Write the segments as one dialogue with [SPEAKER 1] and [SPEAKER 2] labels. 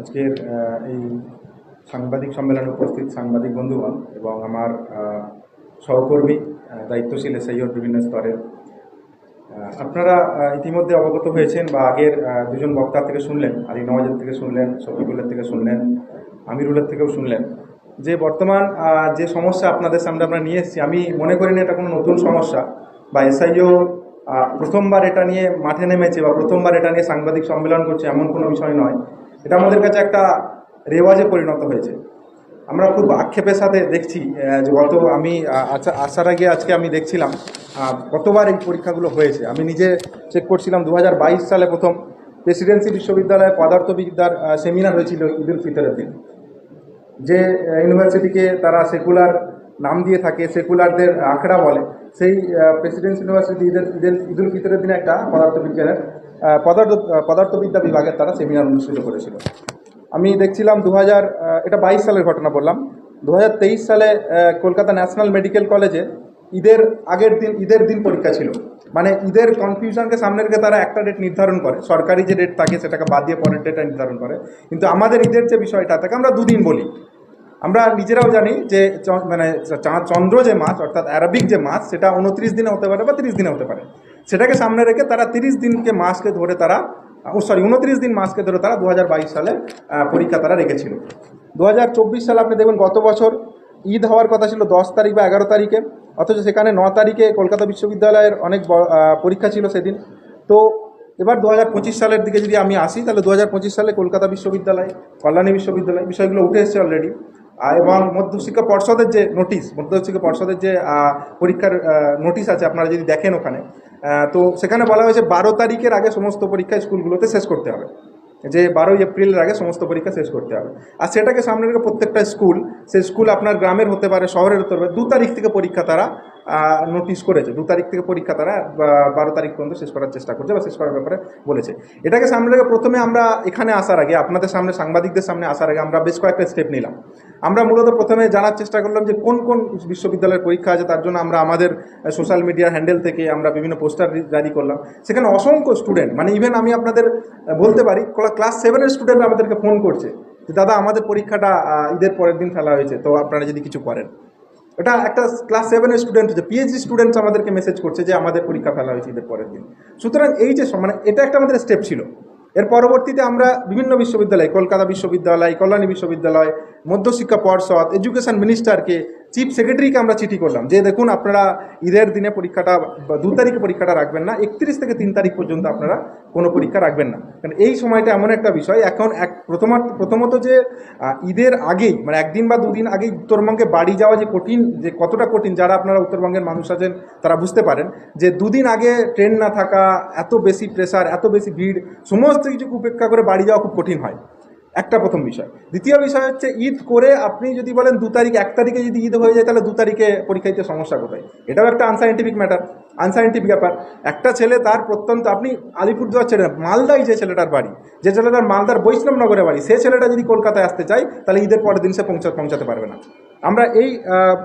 [SPEAKER 1] আজকের এই সাংবাদিক সম্মেলনে উপস্থিত সাংবাদিক বন্ধুগণ এবং আমার সহকর্মী দায়িত্বশীল এসআইওর বিভিন্ন স্তরের আপনারা ইতিমধ্যে অবগত হয়েছেন বা আগের দুজন বক্তার থেকে শুনলেন, আলী নওয়াজের থেকে শুনলেন, শফিকুলের থেকে শুনলেন, আমিরুলের থেকেও শুনলেন। যে বর্তমান যে সমস্যা আপনাদের সামনে আমরা নিয়ে এসেছি, আমি মনে করি না এটা কোনো নতুন সমস্যা বা এসআইও প্রথমবার এটা নিয়ে মাঠে নেমেছে বা প্রথমবার এটা নিয়ে সাংবাদিক সম্মেলন করছে এমন কোনো বিষয় নয়। এটা আমাদের কাছে একটা রেওয়াজে পরিণত হয়েছে। আমরা খুব আক্ষেপের সাথে দেখছি যে গত আমি আসার আগে আজকে আমি দেখছিলাম কতবার এই পরীক্ষাগুলো হয়েছে। আমি নিজে চেক করছিলাম দু হাজার বাইশ সালে প্রথম প্রেসিডেন্সি বিশ্ববিদ্যালয়ে পদার্থবিদ্যার সেমিনার হয়েছিল ঈদুল ফিতরের দিন। যে ইউনিভার্সিটিকে তারা সেকুলার নাম দিয়ে থাকে, সেকুলারদের আখড়া বলে, সেই প্রেসিডেন্সি ইউনিভার্সিটি ঈদের ঈদের, ঈদুল ফিতরের দিনে একটা পদার্থবিজ্ঞানের পদার্থ পদার্থবিদ্যা বিভাগের তারা সেমিনার অনুষ্ঠিত করেছিল। আমি দেখছিলাম দু হাজার এটা বাইশ সালের ঘটনা বললাম। দু হাজার তেইশ সালে কলকাতা ন্যাশনাল মেডিকেল কলেজে ঈদের আগের দিন, ঈদের দিন পরীক্ষা ছিল। মানে ঈদের কনফিউশনকে সামনে রেখে তারা একটা ডেট নির্ধারণ করে। সরকারি যে ডেট থাকে, সেটাকে বাদ দিয়ে পরের ডেটটা নির্ধারণ করে। কিন্তু আমাদের ঈদের যে বিষয়টা, তাকে আমরা দুদিন বলি। আমরা নিজেরাও জানি যে মানে চন্দ্র যে মাস, অর্থাৎ অ্যারাবিক যে মাস, সেটা উনত্রিশ দিনে হতে পারে বা তিরিশ দিনে হতে পারে। সেটাকে সামনে রেখে তারা তিরিশ দিনকে মাসকে ধরে তারা, ও সরি উনত্রিশ দিন মাসকে ধরে তারা দু হাজার বাইশ সালে পরীক্ষা তারা রেখেছিল। দু হাজার চব্বিশ সালে আপনি দেখবেন গত বছর ঈদ হওয়ার কথা ছিল দশ তারিখ বা এগারো তারিখে, অথচ সেখানে ন তারিখে কলকাতা বিশ্ববিদ্যালয়ের অনেক পরীক্ষা ছিল সেদিন। তো এবার দু হাজার পঁচিশ সালের দিকে যদি আমি আসি, তাহলে দু হাজার পঁচিশ সালে কলকাতা বিশ্ববিদ্যালয়, কল্যাণী বিশ্ববিদ্যালয় বিষয়গুলো উঠে এসেছে অলরেডি এবং মধ্যশিক্ষা পর্ষদের যে নোটিশ মধ্যশিক্ষা পর্ষদের যে পরীক্ষার নোটিশ আছে, আপনারা যদি দেখেন ওখানে তো সেখানে বলা হয়েছে বারো তারিখের আগে সমস্ত পরীক্ষা স্কুলগুলোতে শেষ করতে হবে। যে বারোই এপ্রিলের আগে সমস্ত পরীক্ষা শেষ করতে হবে। আর সেটাকে সামনে রেখে প্রত্যেকটা স্কুল, সেই স্কুল আপনার গ্রামের হতে পারে, শহরের হতে পারে, দু তারিখ থেকে পরীক্ষা তারা নোটিশ করেছে। দু তারিখ থেকে পরীক্ষা তারা বারো তারিখ পর্যন্ত শেষ করার চেষ্টা করছে বা শেষ করার ব্যাপারে বলেছে। এটাকে সামনে রেখে প্রথমে আমরা এখানে আসার আগে, আপনাদের সামনে, সাংবাদিকদের সামনে আসার আগে আমরা বেশ কয়েকটা স্টেপ নিলাম। আমরা মূলত প্রথমে জানার চেষ্টা করলাম যে কোন কোন বিশ্ববিদ্যালয়ের পরীক্ষা আছে, তার জন্য আমরা আমাদের সোশ্যাল মিডিয়ার হ্যান্ডেল থেকে আমরা বিভিন্ন পোস্টার জারি করলাম। সেখানে অসংখ্য স্টুডেন্ট মানে ইভেন আমি আপনাদের বলতে পারি ক্লাস সেভেনের স্টুডেন্ট আমাদেরকে ফোন করছে যে, দাদা, আমাদের পরীক্ষাটা ঈদের পরের দিন ফেলা হয়েছে, তো আপনারা যদি কিছু করেন। এটা একটা ক্লাস সেভেনের স্টুডেন্ট যে পিএইচডি স্টুডেন্টস আমাদেরকে মেসেজ করছে যে আমাদের পরীক্ষা ফেলা হয়েছে ঈদের পরের দিন। সুতরাং এই যে মানে এটা একটা আমাদের স্টেপ ছিল। এর পরবর্তীতে আমরা বিভিন্ন বিশ্ববিদ্যালয়, কলকাতা বিশ্ববিদ্যালয়, কল্যাণী বিশ্ববিদ্যালয়, মধ্যশিক্ষা পর্ষদ এডুকেশন মিনিস্টারকে চিফ সেক্রেটারিকে আমরা চিঠি করলাম। যে দেখুন, আপনারা ঈদের দিনে পরীক্ষাটা দু তারিখে পরীক্ষাটা রাখবেন না, একত্রিশ থেকে তিন তারিখ পর্যন্ত আপনারা কোনো পরীক্ষা রাখবেন না। কারণ এই সময়টা এমন একটা বিষয়, এখন এক প্রথমত প্রথমত যে ঈদের আগেই মানে একদিন বা দুদিন আগেই উত্তরবঙ্গে বাড়ি যাওয়া যে কঠিন, যে কতটা কঠিন, যারা আপনারা উত্তরবঙ্গের মানুষ আছেন, তারা বুঝতে পারেন যে দুদিন আগে ট্রেন না থাকা, এত বেশি প্রেসার এত বেশি ভিড়, সমস্ত কিছুকে উপেক্ষা করে বাড়ি যাওয়া খুব কঠিন হয়। একটা প্রথম বিষয়। দ্বিতীয় বিষয় হচ্ছে, ঈদ করে আপনি যদি বলেন দু তারিখ, এক তারিখে যদি ঈদ হয়ে যায়, তাহলে দু তারিখে পরীক্ষা দিতে সমস্যা কোথায়? এটাও একটা আনসাইন্টিফিক ম্যাটার আনসাইন্টিফিক ব্যাপার। একটা ছেলে তার প্রত্যন্ত, আপনি আলিপুরদুয়ার ছেলে, মালদায় যে ছেলেটার বাড়ি, যে ছেলেটার মালদার বৈষ্ণবনগরে বাড়ি, সে ছেলেটা যদি কলকাতায় আসতে চায়, তাহলে ঈদের পরের দিন সে পৌঁছা পৌঁছাতে পারবে না। আমরা এই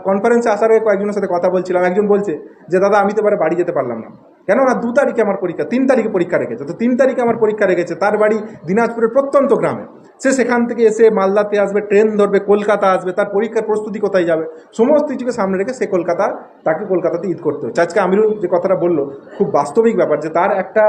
[SPEAKER 1] কনফারেন্সে আসার আগে কয়েকজনের সাথে কথা বলছিলাম, একজন বলছে যে, দাদা, আমি তো এবারে বাড়ি যেতে পারলাম না। কেন না, দু তারিখে আমার পরীক্ষা, তিন তারিখে পরীক্ষা রেখেছে। তো তিন তারিখে আমার পরীক্ষা রেখেছে, তার বাড়ি দিনাজপুরের প্রত্যন্ত গ্রামে। সে সেখান থেকে এসে মালদাতে আসবে, ট্রেন ধরবে, কলকাতা আসবে, তার পরীক্ষার প্রস্তুতি কোথায় যাবে? সমস্ত কিছুকে সামনে রেখে সে কলকাতা, তাকে কলকাতাতে ঈদ করতে হচ্ছে। আজকে আমিরুল যে কথাটা বলল, খুব বাস্তবিক ব্যাপার যে তার একটা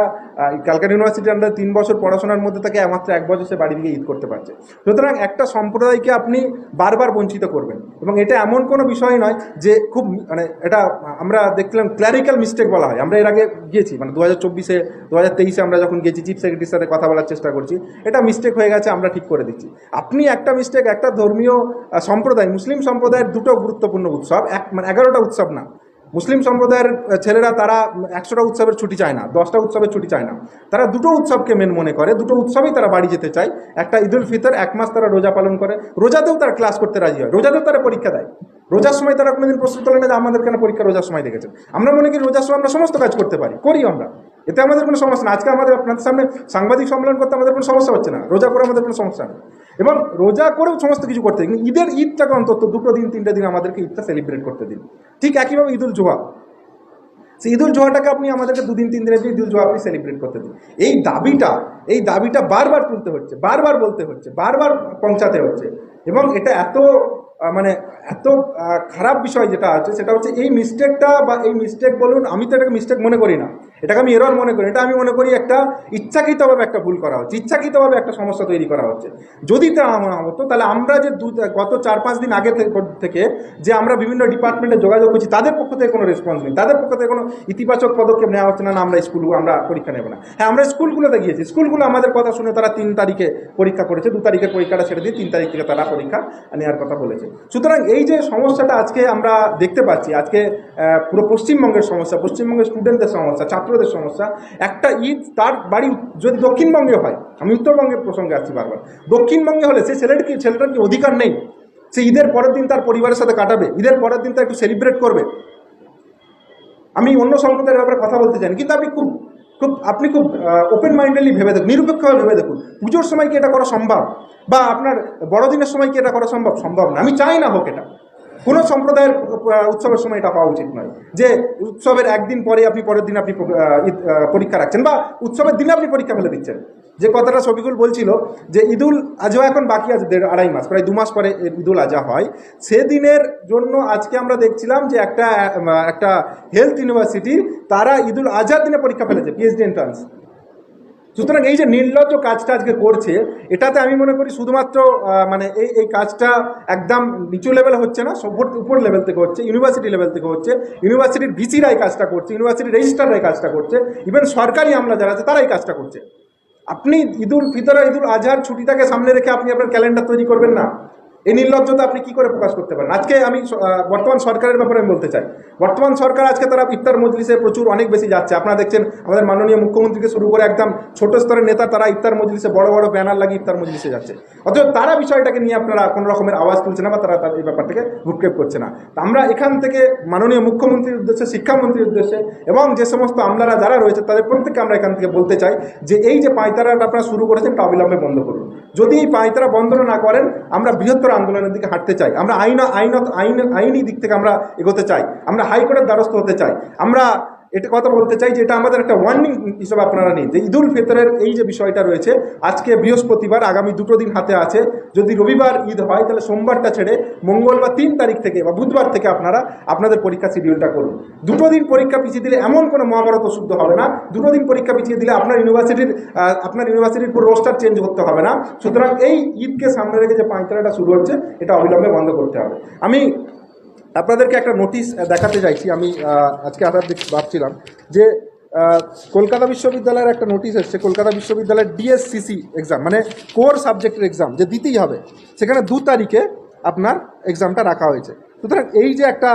[SPEAKER 1] ক্যালকাটা ইউনিভার্সিটির আন্ডারে তিন বছর পড়াশোনার মধ্যে তাকে মাত্র এক বছর সে বাড়ি থেকে ঈদ করতে পারছে। সুতরাং একটা সম্প্রদায়কে আপনি বারবার বঞ্চিত করবেন। এবং এটা এমন কোনো বিষয় নয় যে খুব মানে এটা আমরা দেখলাম ক্ল্যারিক্যাল মিস্টেক বলা হয়। আমরা এর আগে গিয়েছি মানে দু হাজার চব্বিশে দু হাজার তেইশে আমরা যখন গেছি চিফ সেক্রেটারির সাথে কথা বলার চেষ্টা করছি। এটা মিস্টেক হয়ে গেছে, আমরা ঠিক করে দিচ্ছি। আপনি একটা মিস্টেক একটা ধর্মীয় সম্প্রদায়, মুসলিম সম্প্রদায়ের দুটো গুরুত্বপূর্ণ উৎসব, এক মানে এগারোটা উৎসব না মুসলিম সম্প্রদায়ের ছেলেরা তারা একশোটা উৎসবের ছুটি চায় না, দশটা উৎসবের ছুটি চায় না। তারা দুটো উৎসবকে মেন মনে করে, দুটো উৎসবেই তারা বাড়ি যেতে চায়। একটা ঈদ উল ফিতর, এক মাস তারা রোজা পালন করে। রোজাতেও তারা ক্লাস করতে রাজি হয়, রোজাতেও তারা পরীক্ষা দেয়। রোজার সময় তারা কোনোদিন প্রস্তুত করে না যে আমাদের কেন পরীক্ষা রোজার সময় দেখেছে। আমরা মনে করি রোজার সময় আমরা সমস্ত কাজ করতে পারি, করি আমরা। এতে আমাদের কোনো সমস্যা না আজকে আমাদের আপনাদের সামনে সাংবাদিক সম্মেলন করতে আমাদের কোনো সমস্যা হচ্ছে না। রোজা করে আমাদের কোনো সমস্যা নেই। এবং রোজা করেও সমস্ত কিছু করতে। কিন্তু ঈদের ঈদটাকে অন্তত দুটো দিন, তিনটে দিন আমাদেরকে ঈদটা সেলিব্রেট করতে দিন। ঠিক একইভাবে ঈদুল জোহা। সেই ঈদুল জোহাটাকে আপনি আমাদেরকে দুদিন, তিন দিনের ঈদুল জোহা আপনি সেলিব্রেট করতে দিন। এই দাবিটা এই দাবিটা বারবার তুলতে হচ্ছে, বারবার বলতে হচ্ছে, বারবার পৌঁছাতে হচ্ছে। এবং এটা এত মানে এত খারাপ বিষয় যেটা আছে, সেটা হচ্ছে এই মিস্টেকটা বা এই মিস্টেক বলুন, আমি তো এটাকে মিস্টেক মনে করি না। এটাকে আমি এরর মনে করি, এটা আমি মনে করি একটা ইচ্ছাকৃতভাবে একটা ভুল করা হচ্ছে, ইচ্ছাকৃতভাবে একটা সমস্যা তৈরি করা হচ্ছে। যদি তা না হতো, তাহলে আমরা যে দু, গত চার, পাঁচ দিন আগে থেকে- যে আমরা বিভিন্ন ডিপার্টমেন্টে যোগাযোগ করছি, তাদের পক্ষ থেকে কোনো রেসপন্স নেই। তাদের পক্ষ থেকে কোনো ইতিবাচক পদক্ষেপ নেওয়া হচ্ছে না না আমরা স্কুল আমরা পরীক্ষা নেব না। হ্যাঁ আমরা স্কুলগুলোতে গিয়েছি। স্কুলগুলো আমাদের কথা শুনে তারা তিন তারিখে পরীক্ষা করেছে, দু তারিখের পরীক্ষাটা ছেড়ে দিয়ে তিন তারিখ থেকে তারা পরীক্ষা নেওয়ার কথা বলেছে। সুতরাং এই যে সমস্যাটা আজকে আমরা দেখতে পাচ্ছি, আজকে পুরো পশ্চিমবঙ্গের সমস্যা, পশ্চিমবঙ্গের স্টুডেন্টদের সমস্যা ছাত্রদের সমস্যা। একটা ঈদ তার বাড়ি যদি দক্ষিণবঙ্গে হয়, আমি উত্তরবঙ্গের প্রসঙ্গে আসছি বারবার, দক্ষিণবঙ্গে হলে সেই ছেলেটার কি ছেলেটার কি অধিকার নেই? সে ঈদের পরের দিন তার পরিবারের সাথে কাটাবে, ঈদের পরের দিন তার একটু সেলিব্রেট করবে। আমি অন্য সম্প্রদায়ের ব্যাপারে কথা বলতে চাই কিন্তু আপনি খুব খুব আপনি খুব ওপেন মাইন্ডেডলি ভেবে দেখুন, নিরপেক্ষভাবে ভেবে দেখুন, পুজোর সময় কি এটা করা সম্ভব? বা আপনার বড়দিনের সময় কি এটা করা সম্ভব? সম্ভব না, আমি চাই না হোক এটা। কোনো সম্প্রদায়ের উৎসবের সময় এটা হওয়া উচিত নয়। যে উৎসবের একদিন পরে আপনি, পরের দিন আপনি পরীক্ষা রাখছেন বা উৎসবের দিনে আপনি পরীক্ষা ফেলে দিচ্ছেন। যে কথাটা শফিকুল বলছিল যে ঈদুল আজহা এখন বাকি আছে দেড়, আড়াই মাস, প্রায় দু মাস পরে ঈদুল আজহা হয়। সেদিনের জন্য আজকে আমরা দেখছিলাম যে একটা একটা হেলথ ইউনিভার্সিটির তারা ঈদুল আজহার দিনে পরীক্ষা ফেলেছে পিএইচডি এন্ট্রান্স সুতরাং এই যে নির্লজ্জ কাজটা আজকে করছে, এটাতে আমি মনে করি শুধুমাত্র মানে এই এই কাজটা একদম নিচু লেভেল হচ্ছে না, সব উপর লেভেল থেকে হচ্ছে ইউনিভার্সিটি লেভেল থেকে হচ্ছে ইউনিভার্সিটির ভিসিরা এই কাজটা করছে ইউনিভার্সিটির রেজিস্ট্রাররা এই কাজটা করছে ইভেন সরকারি আমলা যারা আছে তারা এই কাজটা করছে। আপনি ঈদুল ফিতর ঈদুল আজহার ছুটিটাকে সামনে রেখে আপনি আপনার ক্যালেন্ডার তৈরি করবেন না। এই নির্লজ্জতা আপনি কি করে প্রকাশ করতে পারেন? আজকে আমি বর্তমান সরকারের ব্যাপারে আমি বলতে চাই। বর্তমান সরকার আজকে তারা ইফতার মজলিসে প্রচুর অনেক বেশি যাচ্ছে। আপনারা দেখছেন আমাদের মাননীয় মুখ্যমন্ত্রীকে শুরু করে একদম ছোট স্তরের নেতা তারা ইফতার মজলিসে, বড় বড় ব্যানার লাগিয়ে ইফতার মজলিসে যাচ্ছে। অথচ তারা বিষয়টাকে নিয়ে আপনারা কোনো রকমের আওয়াজ তুলছে না বা তারা এই ব্যাপারটাকে ভূক্ষেপ করছে না। আমরা এখান থেকে মাননীয় মুখ্যমন্ত্রীর উদ্দেশ্যে, শিক্ষামন্ত্রীর উদ্দেশ্যে এবং যে সমস্ত আমলারা যারা রয়েছে তাদের প্রত্যেককে আমরা এখান থেকে বলতে চাই যে এই যে পাঁয়তারাটা আপনারা শুরু করেছেন তা অবিলম্বে বন্ধ করুন। যদি এই পাঁয়তারা বন্ধ না করেন, আমরা বৃহত্তর আন্দোলনের দিকে হাঁটতে চাই। আমরা আইন আইনত আইন আইনি দিক থেকে আমরা এগোতে চাই। আমরা হাইকোর্টের দ্বারস্থ হতে চাই। আমরা এটা কথা বলতে চাই যে এটা আমাদের একটা ওয়ার্নিং হিসেবে আপনারা নিন যে ঈদুল ফিতরের এই যে বিষয়টা রয়েছে, আজকে বৃহস্পতিবার, আগামী দুটো দিন হাতে আছে। যদি রবিবার ঈদ হয়, তাহলে সোমবারটা ছেড়ে মঙ্গলবার তিন তারিখ থেকে বা বুধবার থেকে আপনারা আপনাদের পরীক্ষা শিডিউলটা করুন। দুটো দিন পরীক্ষা পিছিয়ে দিলে এমন কোনো মহাভারত শুদ্ধ হবে না। দুটো দিন পরীক্ষা পিছিয়ে দিলে আপনার ইউনিভার্সিটির আপনার ইউনিভার্সিটির পুরো রোস্টার চেঞ্জ করতে হবে না। সুতরাং এই ঈদকে সামনে রেখে যে পাঁচতারাটা শুরু হচ্ছে, এটা অবিলম্বে বন্ধ করতে হবে। আমি আপনাদেরকে একটা নোটিশ দেখাতে চাইছি। আমি আজকে আপনার ভাবছিলাম যে কলকাতা বিশ্ববিদ্যালয়ের একটা নোটিশ এসছে। কলকাতা বিশ্ববিদ্যালয়ের ডিএসসিসি এক্সাম মানে কোর সাবজেক্টের এক্সাম যে দিতেই হবে, সেখানে দু তারিখে আপনার এক্সামটা রাখা হয়েছে। সুতরাং এই যে একটা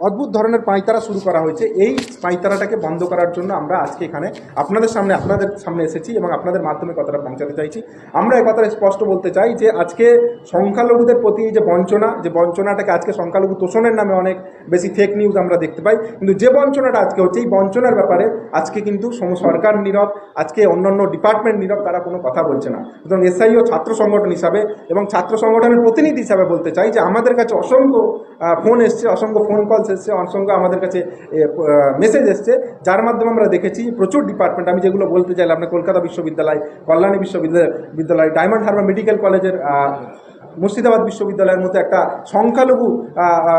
[SPEAKER 1] অদ্ভুত ধরনের পাঁয়তারা শুরু করা হয়েছে। এই পাঁয়তারাটাকে বন্ধ করার জন্য আমরা আজকে এখানে আপনাদের সামনে আপনাদের সামনে এসেছি এবং আপনাদের মাধ্যমে কথাটা পৌঁছাতে চাইছি। আমরা এই কথাটা স্পষ্ট বলতে চাই যে আজকে সংখ্যালঘুদের প্রতি যে বঞ্চনা, যে বঞ্চনাটাকে আজকে সংখ্যালঘু তোষণের নামে অনেক বেশি ফেক নিউজ আমরা দেখতে পাই। কিন্তু যে বঞ্চনাটা আজকে হচ্ছে, এই বঞ্চনার ব্যাপারে আজকে কিন্তু সরকার নীরব, আজকে অন্যান্য ডিপার্টমেন্ট নীরব তারা কোনো কথা বলছে না। সুতরাং এসআইও ছাত্র সংগঠন হিসাবে এবং ছাত্র সংগঠনের প্রতিনিধি হিসাবে বলতে চাই যে আমাদের কাছে অসংখ্য ফোন এসছে, অসংখ্য ফোন কলস এসছে অসংখ্য আমাদের কাছে মেসেজ এসছে, যার মাধ্যমে আমরা দেখেছি প্রচুর ডিপার্টমেন্ট আমি যেগুলো বলতে চাইলাম আপনার কলকাতা বিশ্ববিদ্যালয়, কল্যাণী বিশ্ববিদ্যালয়, বিদ্যালয় ডায়মন্ড হারবার মেডিকেল কলেজের মুর্শিদাবাদ বিশ্ববিদ্যালয়ের মতো একটা সংখ্যালঘু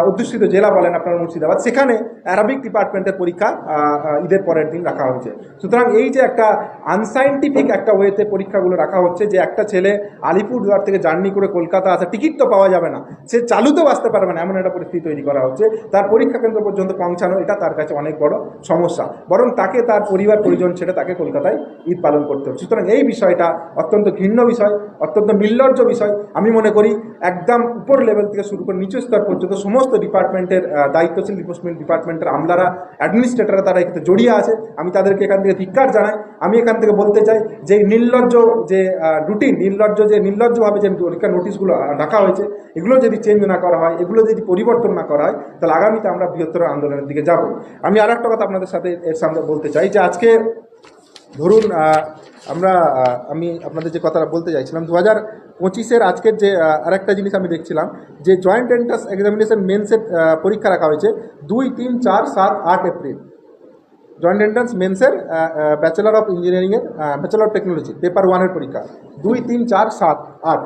[SPEAKER 1] অধ্যুষিত জেলা বলেন আপনার মুর্শিদাবাদ, সেখানে অ্যারাবিক ডিপার্টমেন্টের পরীক্ষা ঈদের পরের দিন রাখা হয়েছে। সুতরাং এই যে একটা আনসাইন্টিফিক একটা ওয়েতে পরীক্ষাগুলো রাখা হচ্ছে, যে একটা ছেলে আলিপুরদুয়ার থেকে জার্নি করে কলকাতা আসা, টিকিট তো পাওয়া যাবে না, সে চালুতেও আসতে পারবে না, এমন একটা পরিস্থিতি তৈরি করা হচ্ছে। তার পরীক্ষা কেন্দ্র পর্যন্ত পৌঁছানো, এটা তার কাছে অনেক বড় সমস্যা। বরং তাকে তার পরিবার, পরিজন ছেড়ে তাকে কলকাতায় ঈদ পালন করতে হচ্ছে। সুতরাং এই বিষয়টা অত্যন্ত ঘৃণ্য বিষয়, অত্যন্ত নির্লজ্জ বিষয়। আমি মনে করি একদম উপর লেভেল থেকে শুরু করে নিচু স্তর পর্যন্ত সমস্ত ডিপার্টমেন্টের দায়িত্বশীল রিপোর্টমেন্ট ডিপার্টমেন্টের আমলারা অ্যাডমিনিস্ট্রেটররা তারা এক্ষেত্রে জড়িয়ে আছে। আমি তাদেরকে এখান থেকে ধিক্কার জানাই। আমি এখান থেকে বলতে চাই যে নির্লজ্জ যে রুটিন নির্লজ্জ যে, নির্লজ্জভাবে যে পরীক্ষা নোটিশগুলো রাখা হয়েছে, এগুলো যদি চেঞ্জ না করা হয়, এগুলো যদি পরিবর্তন না করা হয়, তাহলে আগামীতে আমরা বৃহত্তর আন্দোলনের দিকে যাব। আমি আর একটা কথা আপনাদের সাথে এর সামনে বলতে চাই যে আজকে ধরুন আমরা আমি আপনাদের যে কথাটা বলতে চাইছিলাম দু হাজার পঁচিশের আজকের যে আরেকটা জিনিস আমি দেখছিলাম, যে জয়েন্ট এন্ট্রান্স এক্সামিনেশন মেন্সের পরীক্ষা রাখা হয়েছে দুই তিন চার সাত আট এপ্রিল। জয়েন্ট এন্ট্রান্স মেন্সের ব্যাচেলার অফ ইঞ্জিনিয়ারিংয়ের ব্যাচেলার অফ টেকনোলজি পেপার ওয়ানের পরীক্ষা। দুই, তিন, চার, সাত, আট,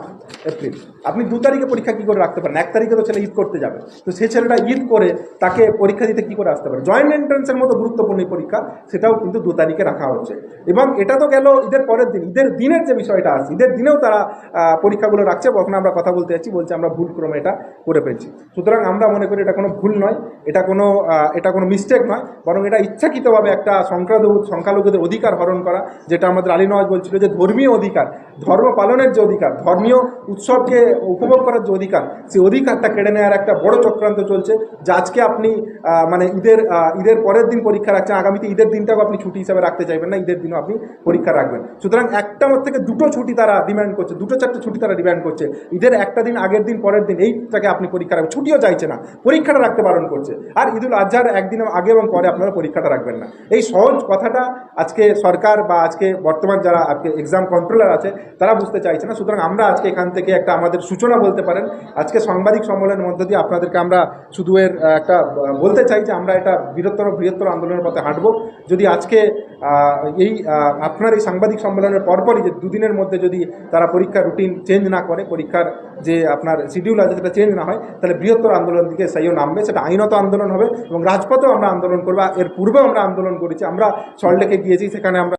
[SPEAKER 1] এপ্রিল। আপনি দু তারিখে পরীক্ষা কী করে রাখতে পারেন? এক তারিখে তো ছেলে ঈদ করতে যাবে। তো সেই ছেলেটা ঈদ করে তাকে পরীক্ষা দিতে কী করে আসতে পারে? জয়েন্ট এন্ট্রান্সের মতো গুরুত্বপূর্ণ পরীক্ষা, সেটাও কিন্তু দু তারিখে রাখা হচ্ছে। এবং এটা তো গেল ঈদের পরের দিন। ঈদের দিনের যে বিষয়টা আছে, ঈদের দিনেও তারা পরীক্ষাগুলো রাখছে। ওখানে আমরা কথা বলতে যাচ্ছি, বলছে আমরা ভুল ক্রমে এটা করে ফেলছি। সুতরাং আমরা মনে করি এটা কোনো ভুল নয়। এটা কোনো এটা কোনো মিস্টেক নয়। বরং এটা ইচ্ছাকৃতভাবে একটা সংখ্যালঘু সংখ্যালঘুদের অধিকার হরণ করা যেটা আমাদের আলী নওয়াজ বলছিল যে ধর্মীয় অধিকার। ধর্ম পালনের যে অধিকার, ধর্মীয় উৎসবকে উপভোগ করার যে অধিকার সেই অধিকারটা কেড়ে নেওয়ার একটা বড় চক্রান্ত চলছে, যে আজকে আপনি মানে ঈদের ঈদের পরের দিন পরীক্ষা রাখছেন, আগামীতে ঈদের দিনটাও আপনি ছুটি হিসাবে রাখতে চাইবেন না, ঈদের দিনও আপনি পরীক্ষা রাখবেন। সুতরাং একটা মত থেকে দুটো ছুটি তারা ডিমান্ড করছে, দুটো চারটে ছুটি তারা ডিমান্ড করছে, ঈদের একটা দিন, আগের দিন, পরের দিন, এইটাকে আপনি পরীক্ষা রাখবেন, ছুটিও চাইছে না, পরীক্ষাটা রাখতে বারণ করছে। আর ঈদুল আজহার একদিন আগে এবং পরে আপনারা পরীক্ষাটা রাখবেন না। এই সহজ কথাটা আজকে সরকার বা আজকে বর্তমান যারা আজকে এক্সাম কন্ট্রোলার আছে তারা বুঝতে চাইছে না। সুতরাং আমরা আজকে এখান থেকে একটা আমাদের সূচনা বলতে পারেন। আজকে সাংবাদিক সম্মেলনের মধ্য দিয়ে আপনাদেরকে আমরা শুধু এর একটা বলতে চাই যে আমরা এটা বৃহত্তর বৃহত্তর আন্দোলনের পথে হাঁটবো। যদি আজকে এই আপনার এই সাংবাদিক সম্মেলনের পরপরই যে দুদিনের মধ্যে যদি তারা পরীক্ষার রুটিন চেঞ্জ না করে, পরীক্ষার যে আপনার শিডিউল আছে সেটা চেঞ্জ না হয়, তাহলে বৃহত্তর আন্দোলন দিকে সেইও নামবে। সেটা আইনত আন্দোলন হবে এবং রাজপথেও আমরা আন্দোলন করব। এর পূর্বেও আমরা আন্দোলন করেছি। আমরা সল্টলেকে গিয়েছি, সেখানে আমরা